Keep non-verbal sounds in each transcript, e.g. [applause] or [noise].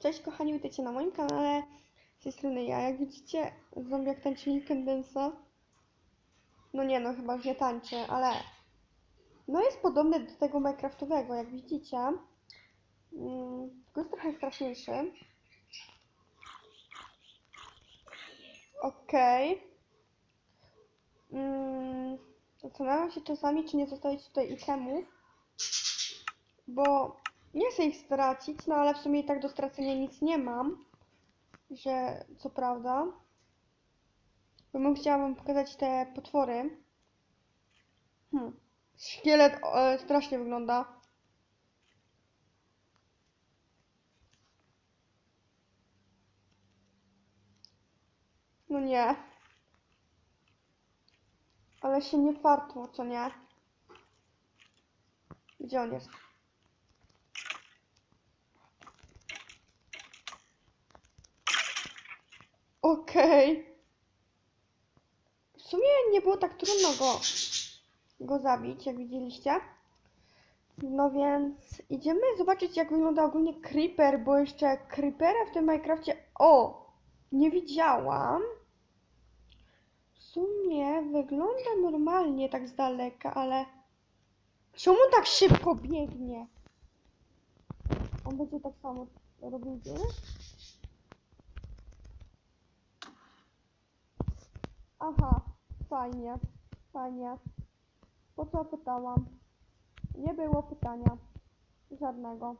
Cześć kochani, witajcie na moim kanale. Z tej strony ja. Jak widzicie, zombiak tańczy Linken Dance'a. No nie no, chyba już nie tańczy, ale... No jest podobny do tego Minecraftowego, jak widzicie. Mm, tylko jest trochę straszniejszy. Okej. Mm, zastanawiam się czasami, czy nie zostawić tutaj itemów. Bo nie chcę ich stracić, no ale w sumie i tak do stracenia nic nie mam. Że co prawda. Bo bym chciała wam pokazać te potwory. Hmm. Szkielet e, strasznie wygląda. No nie. Ale się nie fartło, co nie? Gdzie on jest? Okej. W sumie nie było tak trudno go, go zabić, jak widzieliście. No więc idziemy zobaczyć, jak wygląda ogólnie Creeper, bo jeszcze Creepera w tym Minecrafcie... O! Nie widziałam. W sumie wygląda normalnie tak z daleka, ale... Czemu tak szybko biegnie? On będzie tak samo robił dziurę? Aha, fajnie, fajnie. Po co pytałam? Nie było pytania. Żadnego.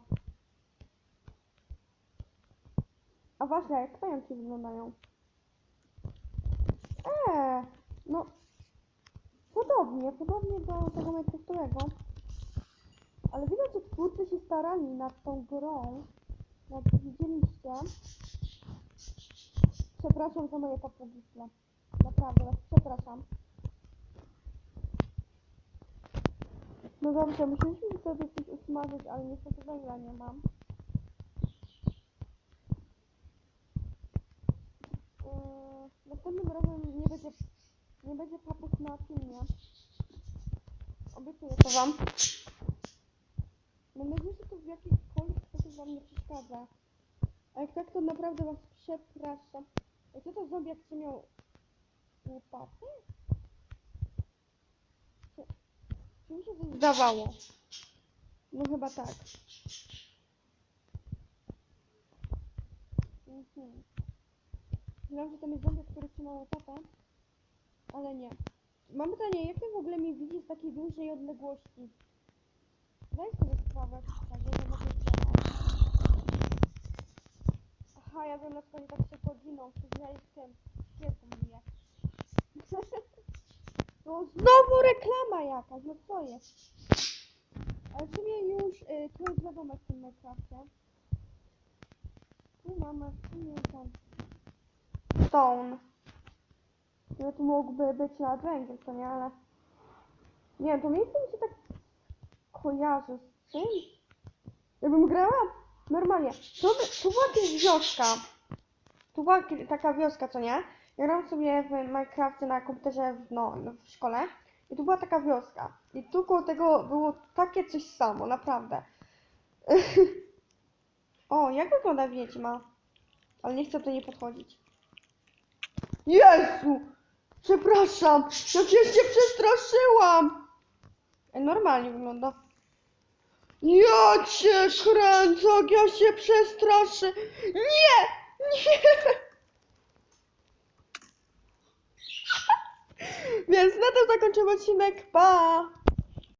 A wasze, jak pająki wyglądają? Eee, no... Podobnie, podobnie do tego Minecraftowego. Ale widać, że twórcy się starali nad tą grą. Jak widzieliście. Przepraszam za moje papugi w tle. Naprawdę, was przepraszam. No dobrze, musieliśmy sobie coś usmażyć, ale niestety węgla nie mam. Yy, następnym razem nie będzie, nie będzie papug na filmie. Obiecuję to wam. Mam nadzieję, że to w jakikolwiek sposób wam nie przeszkadza. A jak tak, to naprawdę was przepraszam. Jak to zombiak co miał łopaty? Czy, czy mi się coś zdawało? No chyba tak. Mhm. Myślałam, że tam jest zombiak, który trzyma łopatę, ale nie. Mam pytanie, jak ty w ogóle mnie widzisz z takiej dużej odległości? Daj sobie sprawę, tak, że mogę strzelać. Aha, ja wiem, dlaczego nie tak się poginą, przecież ja jestem świetną mnie. No znowu reklama jakaś, no co jest? Ale w sumie już, y, tu jest wiadomo w tym Minecrafcie. Tu mamy w sumie ten stone. Które tu mógłby być na węgiel, to nie, ale... Nie to miejsce mi się tak kojarzy z czymś. Jakbym grała normalnie. Tu, tu była jakaś wioska. Tu była taka wioska, co nie? Ja grałam sobie w Minecrafcie na komputerze w, no, no, w szkole. I tu była taka wioska. I tu koło tego było takie coś samo, naprawdę. [laughs] o, jak wygląda wiedźma? Ale nie chcę do niej podchodzić. Jezu! Przepraszam! Ja się przestraszyłam! Normalnie wygląda. Ja cię kręcę, ja się przestraszę! Nie! Nie! Zakończymy odcinek. Pa!